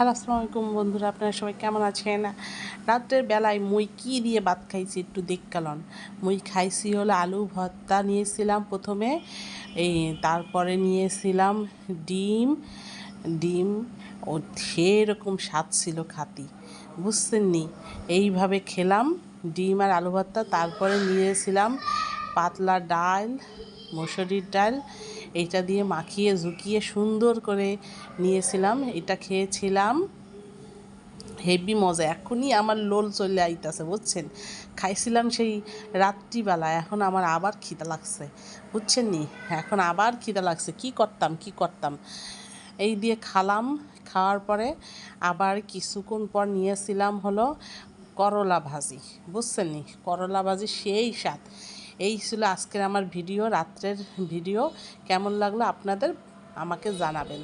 Hello আসসালামু আলাইকুম বন্ধুরা, আপনারা সবাই কেমন আছেন? রাত্রের বেলায় মুই কি দিয়ে ভাত খাইছি একটু দেখকালন। মুই খাইছি হলো আলু ভর্তা নিয়েছিলাম প্রথমে, এই তারপরে নিয়েছিলাম ডিম ডিম ও সেরকম স্বাদ ছিল খাতি বুঝছেন নি এইভাবে খেলাম ডিম আর আলু ভর্তা, তারপরে নিয়েছিলাম পাতলা ডাল, মসুরির ডাল এইটা দিয়ে মাখিয়ে ঝুঁকিয়ে সুন্দর করে নিয়েছিলাম, এটা খেয়েছিলাম। হেভি মজা, এখনই আমার লোল চলে আইতাছে, বুঝছেন? খাইছিলাম সেই রাত্রিবেলা, এখন আমার আবার খিদা লাগছে, বুঝছেন নি? এখন আবার খিদা লাগছে, কি করতাম কি করতাম? এই দিয়ে খালাম, খাওয়ার পরে আবার কিছুক্ষণ পর নিয়েছিলাম হলো করলা ভাজি, বুঝছেন নি? করলা ভাজি সেই স্বাদ। এই ছিল আজকের আমার ভিডিও রাত্রের ভিডিও। কেমন লাগল আপনাদের? আমাকে জানাবেন।